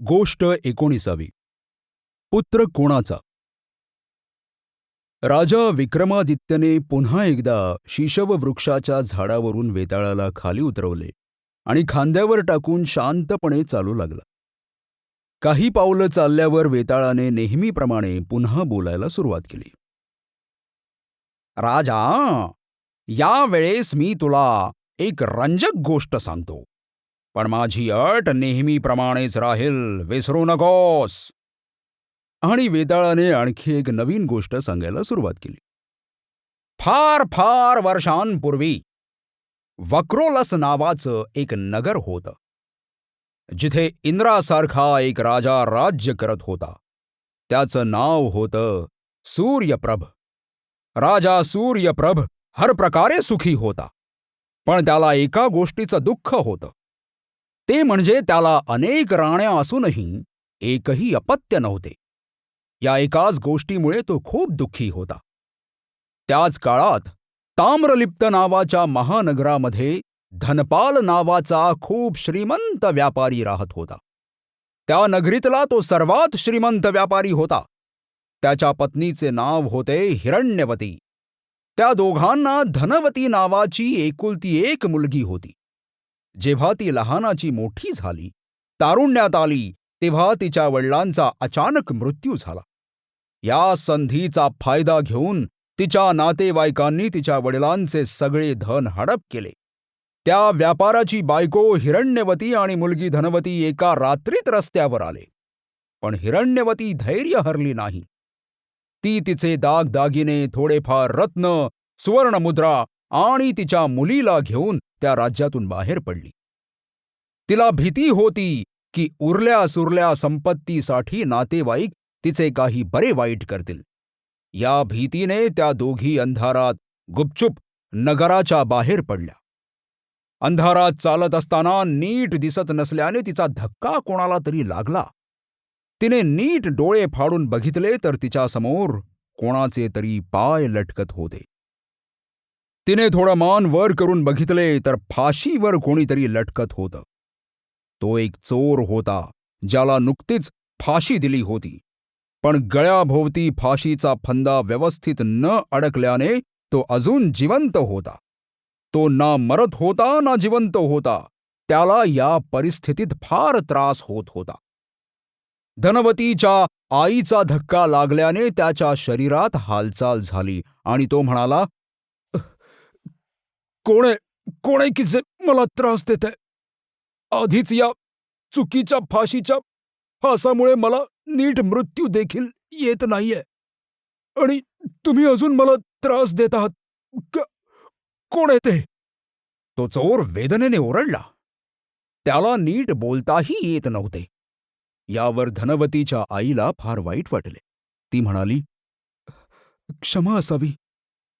गोष्ट एकोणीसावी. पुत्र कोणाचा? राजा विक्रमादित्यने पुन्हा एकदा शिशववृक्षाच्या झाडावरून वेताळाला खाली उतरवले आणि खांद्यावर टाकून शांतपणे चालू लागला. काही पावलं चालल्यावर वेताळाने नेहमीप्रमाणे पुन्हा बोलायला सुरुवात केली. राजा या वेळेस मी तुला एक रंजक गोष्ट सांगतो. पण माझी अट नेहमीप्रमाणेच राहील विसरू नकोस. आणि वेताळाने आणखी एक नवीन गोष्ट सांगायला सुरुवात केली. फार फार वर्षांपूर्वी वक्रोलस नावाचं एक नगर होतं जिथे इंद्रासारखा एक राजा राज्य करत होता. त्याचं नाव होतं सूर्यप्रभ. राजा सूर्यप्रभ हर प्रकारे सुखी होता पण त्याला एका गोष्टीचं दुःख होतं. ते म्हणजे त्याला अनेक राण्या असूनही एकही अपत्य नव्हते. या एकाच गोष्टीमुळे तो खूप दुःखी होता. त्याच काळात ताम्रलिप्त नावाच्या महानगरामध्ये धनपाल नावाचा खूप श्रीमंत व्यापारी राहत होता. त्या नगरीतला तो सर्वात श्रीमंत व्यापारी होता. त्याच्या पत्नीचे नाव होते हिरण्यवती. त्या दोघांना धनवती नावाची एकुलती एक मुलगी होती. जेव्हा ती लहानाची मोठी झाली तारुण्यात आली तेव्हा तिच्या वडिलांचा अचानक मृत्यू झाला. या संधीचा फायदा घेऊन तिच्या नातेवाईकांनी तिच्या वडिलांचे सगळे धन हडप केले. त्या व्यापाराची बायको हिरण्यवती आणि मुलगी धनवती एका रात्रीत रस्त्यावर आले. पण हिरण्यवती धैर्य हरली नाही. ती तिचे दागदागिने थोडेफार रत्न सुवर्णमुद्रा आणि तिच्या मुलीला घेऊन त्या राज्यातून बाहेर पडली. तिला भीती होती की उरल्या सुरल्या संपत्तीसाठी नातेवाईक तिचे काही बरे वाईट करतील. या भीतीने त्या दोघी अंधारात गुपचूप नगराच्या बाहेर पडल्या. अंधारात चालत असताना नीट दिसत नसल्याने तिचा धक्का कोणाला तरी लागला. तिने नीट डोळे फाडून बघितले तर तिच्यासमोर कोणाचे तरी पाय लटकत होते. तिने थोडं मान वर करून बघितले तर फाशीवर कोणीतरी लटकत होतं. तो एक चोर होता ज्याला नुकतीच फाशी दिली होती. पण गळ्याभोवती फाशीचा फंदा व्यवस्थित न अडकल्याने तो अजून जिवंत होता. तो ना मरत होता ना जिवंत होता. त्याला या परिस्थितीत फार त्रास होत होता. धनवतीच्या आईचा धक्का लागल्याने त्याच्या शरीरात हालचाल झाली आणि तो म्हणाला कोणे कोणे की जे मला त्रास देत आधीच या चुकीच्या फाशीच्या फासामुळे मला नीट मृत्यू देखील येत नाहीये. आणि तुम्ही अजून मला त्रास देत आहात. कोण आहे ते? तो चोर वेदनेने ओरडला. त्याला नीट बोलताही येत नव्हते. यावर धनवतीच्या आईला फार वाईट वाटले. ती म्हणाली क्षमा असावी.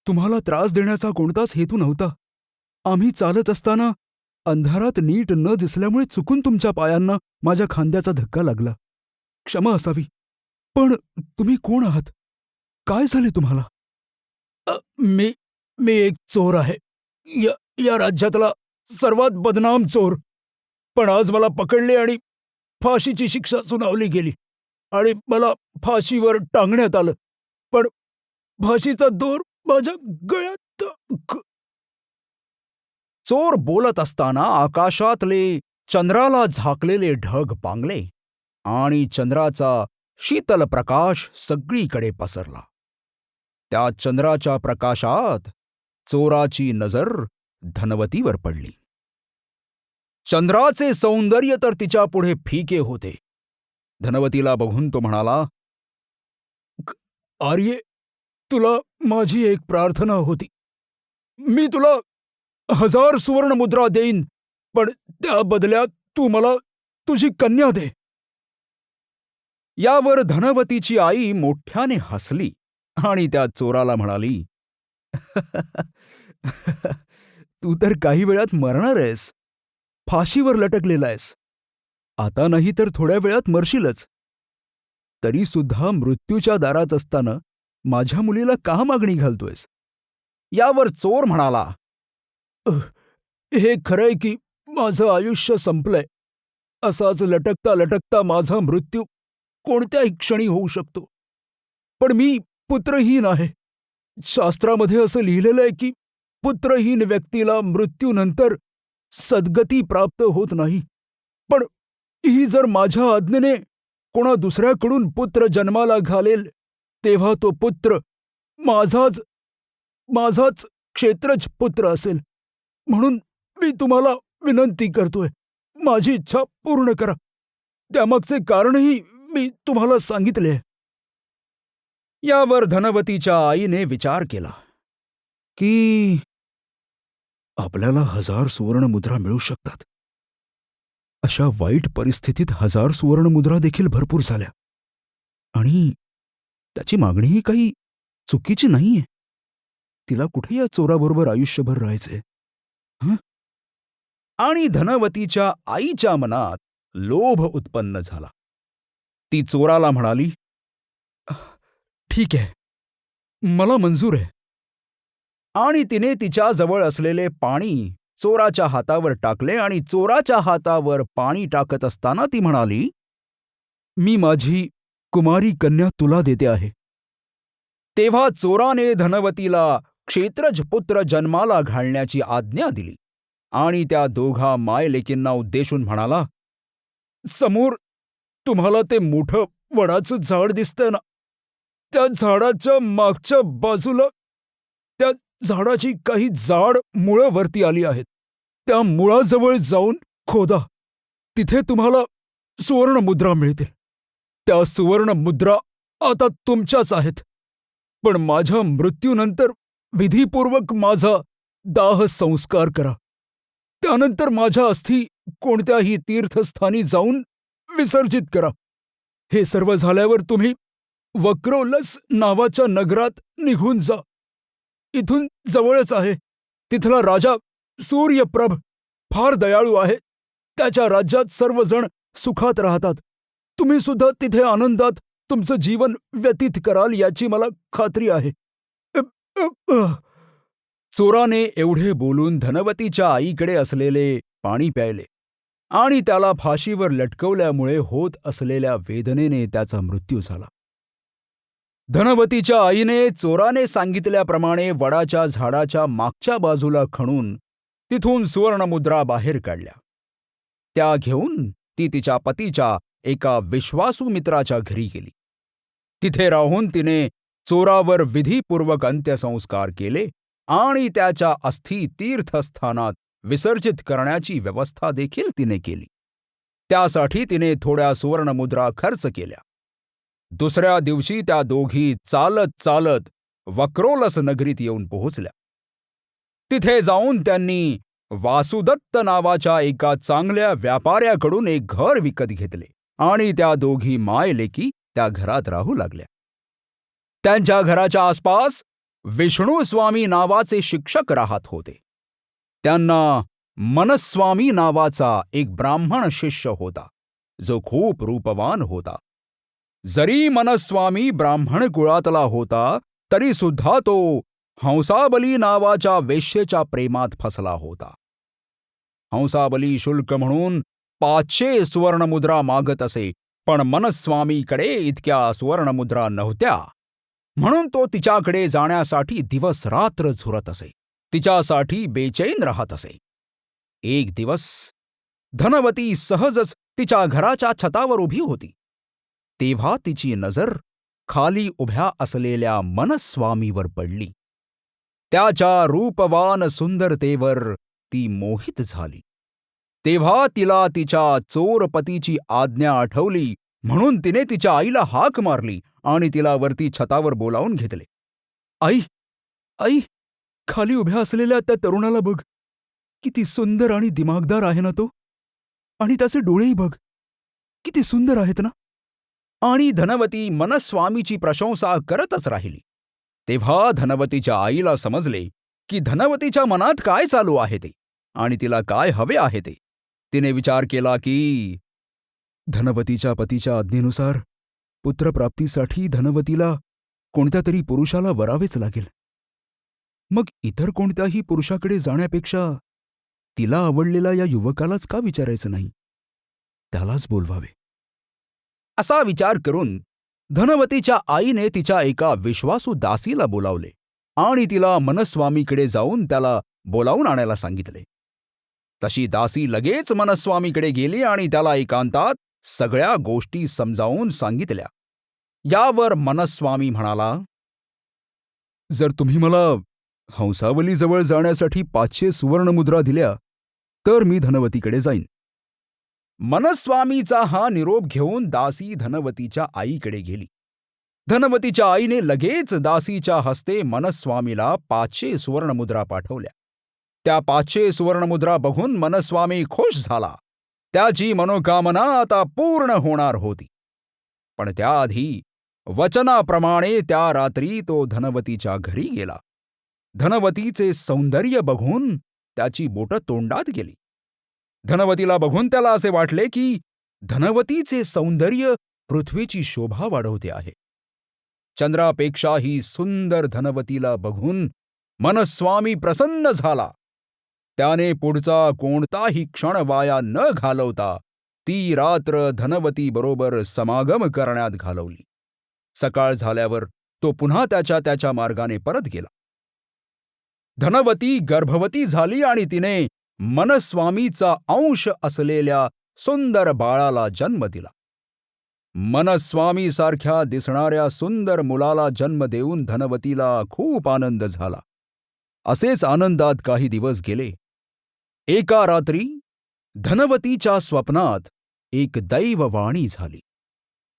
तुम्हाला त्रास देण्याचा कोणताच हेतू नव्हता. आम्ही चालत असताना अंधारात नीट न दिसल्यामुळे चुकून तुमच्या पायांना माझ्या खांद्याचा धक्का लागला. क्षमा असावी. पण तुम्ही कोण आहात? काय झाले तुम्हाला? मी मी एक चोर आहे. या या राज्यातला सर्वात बदनाम चोर. पण आज मला पकडले आणि फाशीची शिक्षा सुनावली गेली. आणि मला फाशीवर टांगण्यात आलं. पण फाशीचा दोर माझ्या गळ्यात चोर बोलत असताना आकाशातले चंद्राला झाकलेले ढग पांगले आणि चंद्राचा शीतल प्रकाश सगळीकडे पसरला. त्या चंद्राच्या प्रकाशात चोराची नजर धनवतीवर पडली. चंद्राचे सौंदर्य तर तिच्या पुढे फिके होते. धनवतीला बघून तो म्हणाला आर्ये तुला माझी एक प्रार्थना होती. मी तुला हजार सुवर्ण मुद्रा देईन पण त्या बदल्यात तू मला तुझी कन्या दे. यावर धनवतीची आई मोठ्याने हसली आणि त्या चोराला म्हणाली तू तर काही वेळात मरणार आहेस. फाशीवर लटकलेला आहेस. आता नाही तर थोड्या वेळात मरशीलच. तरी सुद्धा मृत्यूच्या दारात असताना माझ्या मुलीला का मागणी घालतोयस? यावर चोर म्हणाला हे खरंय की माझं आयुष्य संपलंय. असाच लटकता लटकता माझा मृत्यू कोणत्याही क्षणी होऊ शकतो. पण मी पुत्रहीन आहे. शास्त्रामध्ये असं लिहिलेलं आहे की पुत्रहीन व्यक्तीला मृत्यूनंतर सद्गती प्राप्त होत नाही. पण ही जर माझ्या आज्ञेने कोणा दुसऱ्याकडून पुत्र जन्माला घालेल तेव्हा तो पुत्र माझाच माझाच क्षेत्रज पुत्र असेल. म्हणून मी तुम्हाला विनंती करतोय. माझी इच्छा पूर्ण करा. त्यामागचे कारणही मी तुम्हाला सांगितले. यावर धनवतीच्या आईने विचार केला. की आपल्याला हजार सुवर्णमुद्रा मिळू शकतात. अशा वाईट परिस्थितीत हजार सुवर्णमुद्रा देखील भरपूर झाल्या. आणि त्याची मागणीही काही चुकीची नाहीये. तिला कुठे या चोराबरोबर आयुष्यभर राहायचे आणि धनवतीच्या आईच्या मनात लोभ उत्पन्न झाला. ती चोराला म्हणाली ठीक आहे. मला मंजूर आहे. आणि तिने तिच्या जवळ असलेले पाणी चोराच्या हातावर टाकले आणि चोराच्या हातावर पाणी टाकत असताना ती म्हणाली मी माझी कुमारी कन्या तुला देते आहे. तेव्हा चोराने धनवतीला क्षेत्रज पुत्र जन्माला घालण्याची आज्ञा दिली. आणि त्या दोघा मायलेकींना उद्देशून म्हणाला समोर तुम्हाला ते मोठं वडाचं झाड दिसतंय ना? त्या झाडाच्या मागच्या बाजूला त्या झाडाची काही जाड मुळं वरती आली आहेत. त्या मुळाजवळ जाऊन खोदा. तिथे तुम्हाला सुवर्ण मुद्रा मिळतील. त्या सुवर्ण मुद्रा आता तुमच्याच आहेत. पण माझ्या मृत्यूनंतर विधीपूर्वक माझा दाह संस्कार करा. त्यानंतर माझ्या अस्थी कोणत्याही तीर्थस्थानी जाऊन विसर्जित करा. हे सर्व झाल्यावर तुम्ही वक्रोलस नावाच्या नगरात निघून जा. इथून जवळच आहे. तिथला राजा सूर्यप्रभ फार दयाळू आहे. त्याच्या राज्यात सर्वजण सुखात राहतात. तुम्ही सुद्धा तिथे आनंदात तुमचं जीवन व्यतीत कराल याची मला खात्री आहे. चोराने एवढे बोलून धनवतीच्या आईकडे असलेले पाणी प्यायले आणि त्याला फाशीवर लटकवल्यामुळे होत असलेल्या वेदनेने त्याचा मृत्यू झाला. धनवतीच्या आईने चोराने सांगितल्याप्रमाणे वडाच्या झाडाच्या मागच्या बाजूला खणून तिथून सुवर्णमुद्रा बाहेर काढल्या. त्या घेऊन ती तिच्या पतीच्या एका विश्वासू मित्राच्या घरी गेली. तिथे राहून तिने चोरावर विधीपूर्वक अंत्यसंस्कार केले आणि त्याच्या अस्थी तीर्थस्थानात विसर्जित करण्याची व्यवस्था देखील तिने केली. त्यासाठी तिने थोड्या सुवर्णमुद्रा खर्च केल्या. दुसऱ्या दिवशी त्या दोघी चालत चालत वक्रोलस नगरीत येऊन पोहोचल्या. तिथे जाऊन त्यांनी वासुदत्त नावाच्या एका चांगल्या व्यापाऱ्याकडून एक घर विकत घेतले आणि त्या दोघी मायलेकी त्या घरात राहू लागल्या. त्यांच्या घराच्या आसपास विष्णू स्वामी नावाचे शिक्षक राहत होते. त्यांना मनस्वामी नावाचा एक ब्राह्मण शिष्य होता जो खूप रूपवान होता. जरी मनस्वामी ब्राह्मण कुळातला होता तरी सुद्धा तो हंसाबली नावाच्या वेश्येच्या प्रेमात फसला होता. हंसाबली शुल्क म्हणून पाचशे सुवर्णमुद्रा मागत असे पण मनस्वामीकडे इतक्या सुवर्णमुद्रा नव्हत्या. म्हणून तो तिच्याकडे जाण्यासाठी दिवस रात्र झुरत असे. तिच्यासाठी बेचैन राहत असे. एक दिवस धनवती सहजच तिच्या घराच्या छतावर उभी होती. तेव्हा तिची नजर खाली उभ्या असलेल्या मनस्वामीवर पडली. त्याच्या रूपवान सुंदरतेवर ती मोहित झाली. तेव्हा तिला तिच्या चोरपतीची आज्ञा आठवली म्हणून तिने तिच्या आईला हाक मारली आणि तिला वरती छतावर बोलावून घेतले. आई आई खाली उभ्या असलेल्या त्या तरुणाला बघ. किती सुंदर आणि दिमागदार आहे ना तो. आणि त्याचे डोळेही बघ. किती सुंदर आहेत ना. आणि धनवती मनस्वामीची प्रशंसा करतच राहिली. तेव्हा धनवतीच्या आईला समजले की धनवतीच्या मनात काय चालू आहे ते आणि तिला काय हवे आहे ते. तिने विचार केला की धनवतीच्या पतीच्या आज्ञेनुसार पुत्रप्राप्तीसाठी धनवतीला कोणत्या तरी पुरुषाला वरावेच लागेल. मग इतर कोणत्याही पुरुषाकडे जाण्यापेक्षा तिला आवडलेला या युवकालाच का विचारायचं नाही? त्यालाच बोलवावे. असा विचार करून धनवतीच्या आईने तिच्या एका विश्वासू दासीला बोलावले आणि तिला मनस्वामीकडे जाऊन त्याला बोलावून आणायला सांगितले. तशी दासी लगेच मनस्वामीकडे गेली आणि त्याला एकांतात सगळ्या गोष्टी समजावून सांगितल्या. यावर मनस्वामी म्हणाला जर तुम्ही मला हंसावलीजवळ जाण्यासाठी पाचशे सुवर्णमुद्रा दिल्या तर मी धनवतीकडे जाईन. मनस्वामीचा हा निरोप घेऊन दासी धनवतीच्या आईकडे गेली. धनवतीच्या आईने लगेच दासीच्या हस्ते मनस्वामीला पाचशे सुवर्णमुद्रा पाठवल्या. त्या पाचशे सुवर्णमुद्रा बघून मनस्वामी खुश झाला. त्याची मनोकामना आता पूर्ण होणार होती. पण त्याआधी वचनाप्रमाणे त्या रात्री तो धनवतीच्या घरी गेला. धनवतीचे सौंदर्य बघून त्याची बोटं तोंडात गेली. धनवतीला बघून त्याला असे वाटले की धनवतीचे सौंदर्य पृथ्वीची शोभा वाढवते आहे. चंद्रापेक्षाही सुंदर धनवतीला बघून मनस्वामी प्रसन्न झाला. त्याने पुढचा कोणताही क्षण वाया न घालवता ती रात्र धनवती बरोबर समागम करण्यात घालवली. सकाळ झाल्यावर तो पुन्हा त्याच्या त्याच्या मार्गाने परत गेला. धनवती गर्भवती झाली आणि तिने मनस्वामीचा अंश असलेल्या सुंदर बाळाला जन्म दिला. मनस्वामीसारख्या दिसणाऱ्या सुंदर मुलाला जन्म देऊन धनवतीला खूप आनंद झाला. असेच आनंदात काही दिवस गेले. एका रात्री धनवतीच्या स्वप्नात एक दैववाणी झाली.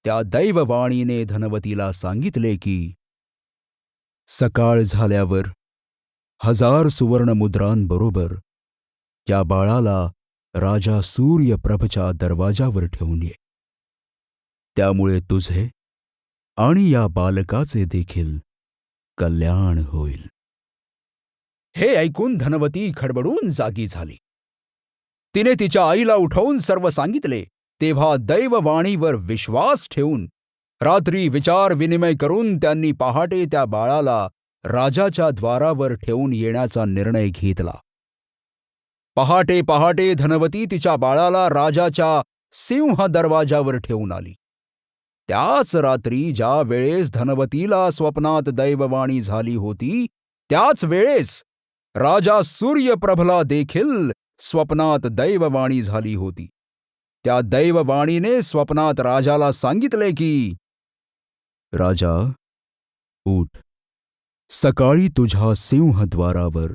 त्या दैववाणीने धनवतीला सांगितले की सकाळ झाल्यावर हजार सुवर्णमुद्रांबरोबर त्या बाळाला राजा सूर्यप्रभच्या दरवाजावर ठेवून ये. त्यामुळे तुझे आणि या बालकाचे देखील कल्याण होईल. हे ऐकून धनवती खडबडून जागी झाली. तिने तिच्या आईला उठवून सर्व सांगितले. तेव्हा दैववाणीवर विश्वास ठेवून रात्री विचार विनिमय करून त्यांनी पहाटे त्या बाळाला राजाच्या द्वारावर ठेवून येण्याचा निर्णय घेतला. पहाटे पहाटे धनवती तिच्या बाळाला राजाच्या सिंह दरवाजावर ठेवून आली. त्याच रात्री ज्या वेळेस धनवतीला स्वप्नात दैववाणी झाली होती त्याच वेळेस राजा सूर्यप्रभला देखील स्वप्नात दैववाणी झाली होती. त्या दैववाणीने स्वप्नात राजाला सांगितले की राजा उठ. सकाळी तुझ्या सिंहद्वारावर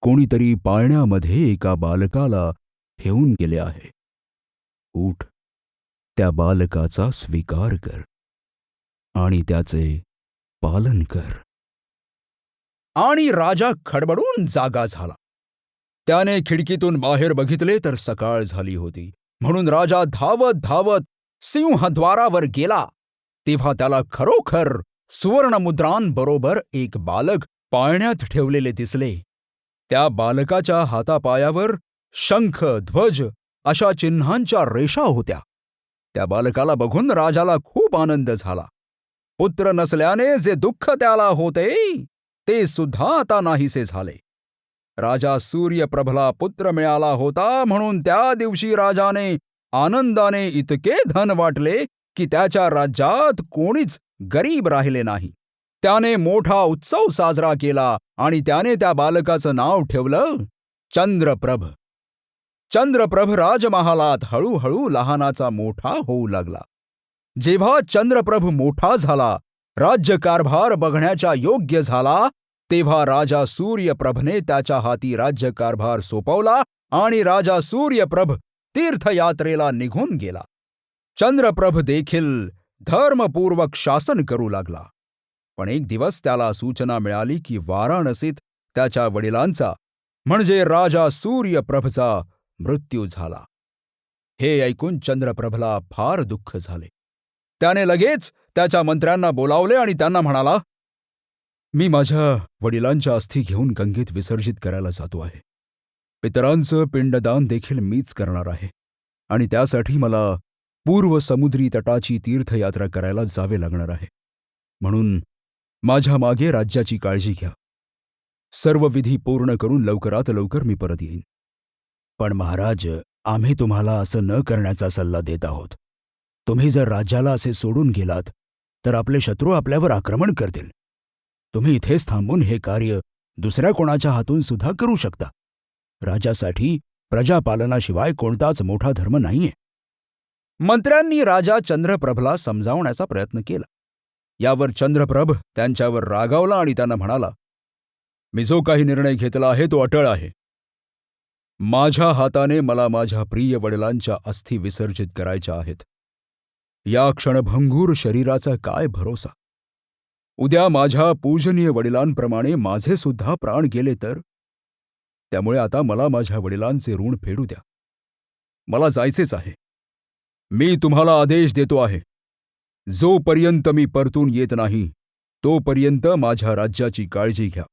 कोणीतरी पाळण्यामध्ये एका बालकाला ठेवून गेले आहे. उठ त्या बालकाचा स्वीकार कर आणि त्याचे पालन कर. आणि राजा खडबडून जागा झाला. त्याने खिडकीतून बाहेर बघितले तर सकाळ झाली होती. म्हणून राजा धावत धावत सिंहद्वारावर गेला. तेव्हा त्याला खरोखर सुवर्णमुद्रांबरोबर एक बालक पाळण्यात ठेवलेले दिसले. त्या बालकाच्या हातापायावर शंख ध्वज अशा चिन्हांच्या रेषा होत्या. त्या बालकाला बघून राजाला खूप आनंद झाला. पुत्र नसल्याने जे दुःख त्याला होते ते सुद्धा आता नाहीसे झाले. राजा सूर्यप्रभला पुत्र मिळाला होता म्हणून त्या दिवशी राजाने आनंदाने इतके धन वाटले की त्याच्या राज्यात कोणीच गरीब राहिले नाही. त्याने मोठा उत्सव साजरा केला आणि त्याने त्या बालकाचं नाव ठेवलं चंद्रप्रभ. चंद्रप्रभ राजमहालात हळूहळू लहानाचा मोठा होऊ लागला. जेव्हा चंद्रप्रभ मोठा झाला राज्यकारभार बघण्याच्या योग्य झाला तेव्हा राजा सूर्यप्रभने त्याच्या हाती राज्यकारभार सोपवला आणि राजा सूर्यप्रभ तीर्थयात्रेला निघून गेला. चंद्रप्रभ देखील धर्मपूर्वक शासन करू लागला. पण एक दिवस त्याला सूचना मिळाली की वाराणसीत त्याच्या वडिलांचा म्हणजे राजा सूर्यप्रभचा मृत्यू झाला. हे ऐकून चंद्रप्रभला फार दुःख झाले. त्याने लगेच त्याच्या मंत्र्यांना बोलावले आणि त्यांना म्हणाला मी माझ्या वडिलांच्या अस्थी घेऊन गंगेत विसर्जित करायला जातो आहे. पितरांचं पिंडदान देखील मीच करणार आहे आणि त्यासाठी मला पूर्व समुद्री तटाची तीर्थयात्रा करायला जावे लागणार आहे. म्हणून माझ्या मागे राज्याची काळजी घ्या. सर्व विधी पूर्ण करून लवकरात लवकर मी परत येईन. पण महाराज आम्ही तुम्हाला असं न करण्याचा सल्ला देत आहोत. तुम्ही जर राज्याला असे सोडून गेलात तर आपले शत्रू आपल्यावर आक्रमण करतील. तुम्ही इथेच थांबून हे कार्य दुसऱ्या कोणाच्या हातून सुद्धा करू शकता. राजासाठी प्रजापालनाशिवाय कोणताच मोठा धर्म नाहीये. मंत्र्यांनी राजा चंद्रप्रभला समजावण्याचा प्रयत्न केला. यावर चंद्रप्रभ त्यांच्यावर रागावला आणि त्यांना म्हणाला मी जो काही निर्णय घेतला आहे तो अटळ आहे. माझ्या हाताने मला माझ्या प्रिय वडिलांच्या अस्थी विसर्जित करायच्या आहेत. या क्षणभंगूर शरीराचा काय भरोसा? उद्या माझ्या पूजनीय वडिलांप्रमाणे माझे सुद्धा प्राण गेले तर? त्यामुळे आता मला माझ्या वडिलांचे ऋण फेडू द्या. मला जायचेच आहे. मी तुम्हाला आदेश देतो आहे. जोपर्यंत मी परतून येत नाही तोपर्यंत माझ्या राज्याची काळजी घ्या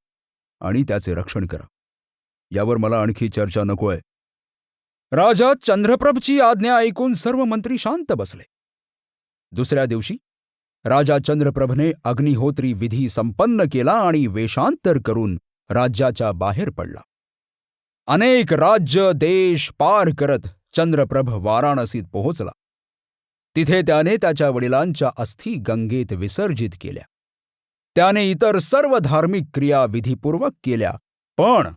आणि त्याचे रक्षण करा. यावर मला आणखी चर्चा नकोय. राजा चंद्रप्रभची आज्ञा ऐकून सर्व मंत्री शांत बसले. दुसऱ्या दिवशी राजा चंद्रप्रभने अग्निहोत्री विधी संपन्न केला आणि वेषांतर करून राज्याच्या बाहेर पडला. अनेक राज्य देश पार करत चंद्रप्रभ वाराणसीत पोहोचला. तिथे त्याने त्याच्या वडिलांच्या अस्थी गंगेत विसर्जित केल्या. त्याने इतर सर्व धार्मिक क्रिया विधीपूर्वक केल्या पण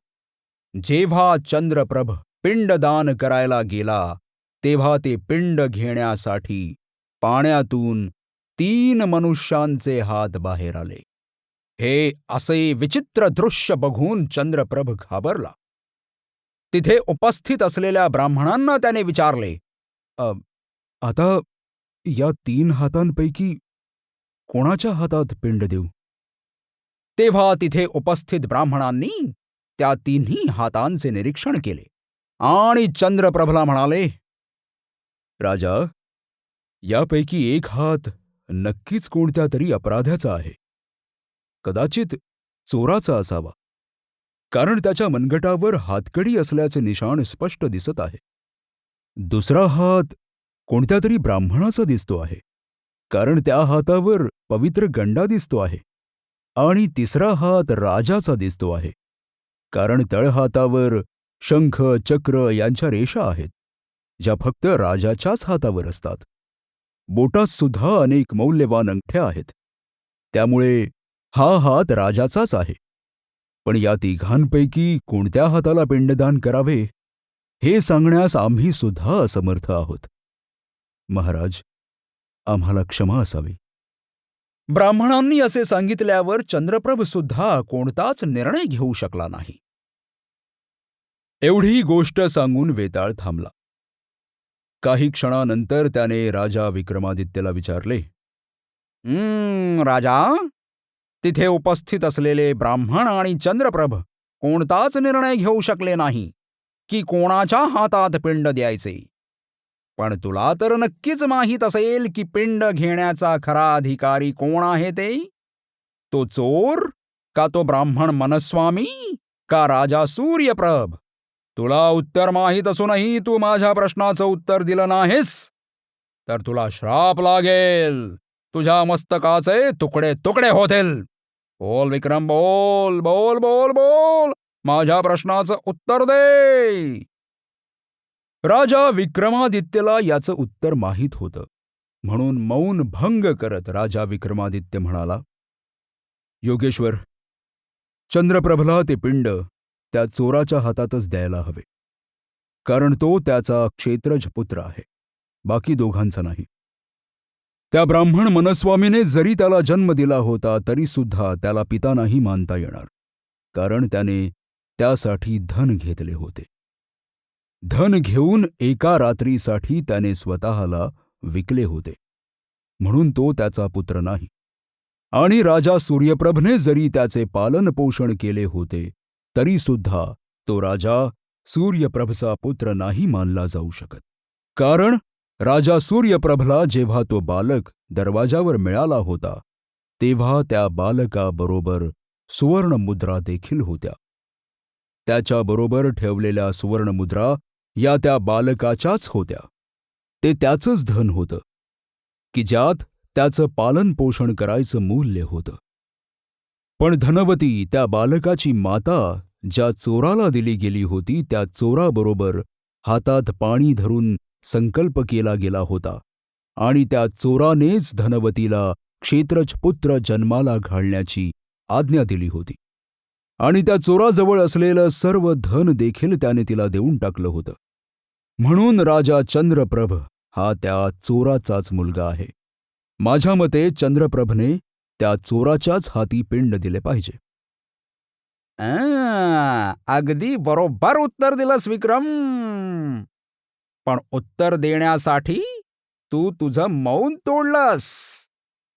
जेव्हा चंद्रप्रभ पिंडदान करायला गेला तेव्हा ते पिंड घेण्यासाठी पाण्यातून तीन मनुष्यांचे हात बाहेर आले. हे असे विचित्र दृश्य बघून चंद्रप्रभ घाबरला. तिथे उपस्थित असलेल्या ब्राह्मणांना त्याने विचारले "अ, आता या तीन हातांपैकी कोणाच्या हातात पिंड देऊ? तेव्हा तिथे उपस्थित ब्राह्मणांनी त्या तिन्ही हातांचे निरीक्षण केले आणि चंद्रप्रभला म्हणाले राजा यापैकी एक हात नक्कीच कोणत्या तरी अपराध्याचा आहे. कदाचित चोराचा असावा. कारण त्याच्या मनगटावर हातकडी असल्याचे निशाण स्पष्ट दिसत आहे. दुसरा हात कोणत्या तरी ब्राह्मणाचा दिसतो आहे. कारण त्या हातावर पवित्र गंडा दिसतो आहे. आणि तिसरा हात राजाचा दिसतो आहे. कारण तळहातावर शंख चक्र यांच्या रेषा आहेत ज्या फक्त राजाच्याच हातावर असतात. बोटात सुद्धा अनेक मौल्यवान अंगठ्या आहेत. त्यामुळे हा हात राजाचाच आहे. पण या तिघांपैकी कोणत्या हाताला पिंडदान करावे हे सांगण्यास आम्ही सुद्धा असमर्थ आहोत. महाराज आम्हाला क्षमा असावी. ब्राह्मणांनी असे सांगितल्यावर चंद्रप्रभ सुद्धा कोणताच निर्णय घेऊ शकला नाही. एवढी गोष्ट सांगून वेताळ थांबला. काही क्षणानंतर त्याने राजा विक्रमादित्यला विचारले राजा तिथे उपस्थित असलेले ब्राह्मण आणि चंद्रप्रभ कोणताच निर्णय घेऊ शकले नाही की कोणाच्या हातात पिंड द्यायचे? पण तुला तर नक्कीच माहीत असेल की पिंड घेण्याचा खरा अधिकारी कोण आहे ते? तो चोर का तो ब्राह्मण मनस्वामी का राजा सूर्यप्रभ? तुला उत्तर माहीत असूनही तू माझ्या प्रश्नाचं उत्तर दिलं नाहीस. तर तुला श्राप लागेल. तुझ्या मस्तकाचे तुकडे तुकडे होतील. बोल विक्रम बोल बोल बोल बोल. माझ्या प्रश्नाचं उत्तर दे. राजा विक्रमादित्यला याचं उत्तर माहीत होतं. म्हणून मौन भंग करत राजा विक्रमादित्य म्हणाला योगेश्वर चंद्रप्रभला ते पिंड त्या चोराच्या हातातच द्यायला हवे. कारण तो त्याचा क्षेत्रज पुत्र आहे. बाकी दोघांचा नाही. त्या ब्राह्मण मनस्वामीने जरी त्याला जन्म दिला होता तरी सुद्धा त्याला पिता नाही मानता येणार. कारण त्याने त्यासाठी धन घेतले होते. धन घेऊन एका रात्रीसाठी त्याने स्वतःला विकले होते. म्हणून तो त्याचा पुत्र नाही. आणि राजा सूर्यप्रभने जरी त्याचे पालन पोषण केले होते तरीसुद्धा तो राजा सूर्यप्रभचा पुत्र नाही मानला जाऊ शकत. कारण राजा सूर्यप्रभला जेव्हा तो बालक दरवाजावर मिळाला होता तेव्हा त्या बालकाबरोबर सुवर्णमुद्रा देखील होत्या. त्याच्याबरोबर ठेवलेल्या सुवर्णमुद्रा या त्या बालकाच्याच होत्या. ते त्याचंच धन होतं की ज्यात त्याचं पालनपोषण करायचं मूल्य होतं. पण धनवती त्या बालकाची माता ज्या चोराला दिली गेली होती त्या चोराबरोबर हातात पाणी धरून संकल्प केला गेला होता आणि त्या चोरानेच धनवतीला क्षेत्रज पुत्र जन्माला घालण्याची आज्ञा दिली होती. आणि त्या चोराजवळ असलेलं सर्व धन देखील त्याने तिला देऊन टाकलं होतं. म्हणून राजा चंद्रप्रभ हा त्या चोराचाच मुलगा आहे. माझ्या मते चंद्रप्रभने त्या चोराच्याच हाती पिंड दिले पाहिजे. अगदी बरोबर उत्तर दिलंस विक्रम. पण उत्तर देण्यासाठी तू तुझं मौन तोडलंस.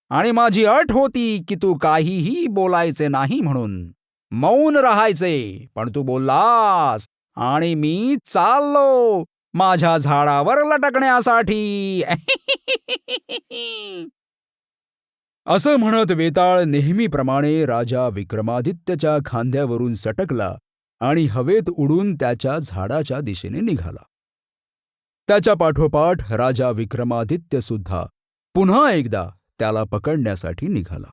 आणि माझी अट होती की तू काहीही बोलायचे नाही म्हणून. मौन राहायचे पण तू बोललास. आणि मी चाललो माझ्या झाडावर लटकण्यासाठी. असं म्हणत वेताळ नेहमीप्रमाणे राजा विक्रमादित्यच्या खांद्यावरून सटकला आणि हवेत उडून त्याच्या झाडाच्या दिशेने निघाला. त्याच्या पाठोपाठ राजा विक्रमादित्य सुद्धा पुन्हा एकदा त्याला पकडण्यासाठी निघाला.